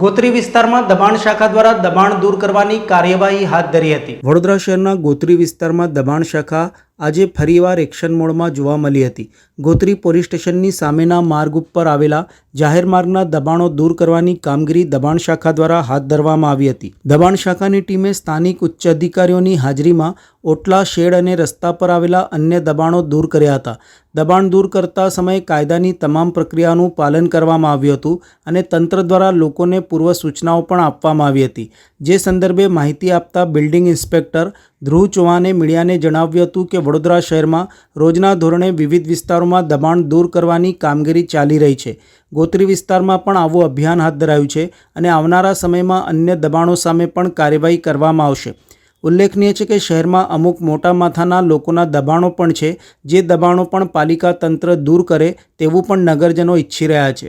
ગોત્રી વિસ્તારમાં દબાણ શાખા દ્વારા દબાણ દૂર કરવાની કાર્યવાહી હાથ ધરી હતી. વડોદરા શહેરના ગોત્રી વિસ્તારમાં દબાણ શાખા આજે ફરીવાર એક્શન મોડમાં જોવા મળી હતી. ગોત્રી પોલીસ સ્ટેશનની સામેના માર્ગ ઉપર આવેલા જાહેર માર્ગના દબાણો દૂર કરવાની કામગીરી દબાણ શાખા દ્વારા હાથ ધરવામાં આવી હતી. દબાણ શાખાની ટીમે સ્થાનિક ઉચ્ચ અધિકારીઓની હાજરીમાં ઓટલા શેડ અને રસ્તા પર આવેલા અન્ય દબાણો દૂર કર્યા હતા. દબાણ દૂર કરતા સમયે કાયદાની તમામ પ્રક્રિયાનું પાલન કરવામાં આવ્યું હતું અને તંત્ર દ્વારા લોકોને પૂર્વ સૂચનાઓ પણ આપવામાં આવી હતી. જે સંદર્ભે માહિતી આપતા બિલ્ડિંગ ઇન્સ્પેક્ટર ધ્રુવ ચૌહાણે મીડિયાને જણાવ્યું હતું કે વડોદરા શહેરમાં રોજના ધોરણે વિવિધ વિસ્તારોમાં દબાણ દૂર કરવાની કામગીરી ચાલી રહી છે. ગોત્રી વિસ્તારમાં પણ આવું અભિયાન હાથ ધરાયું છે અને આવનારા સમયમાં અન્ય દબાણો સામે પણ કાર્યવાહી કરવામાં આવશે. ઉલ્લેખનીય છે કે શહેરમાં અમુક મોટા માથાના લોકોના દબાણો પણ છે. જે દબાણો પણ પાલિકા તંત્ર દૂર કરે તેવું પણ નગરજનો ઈચ્છી રહ્યા છે.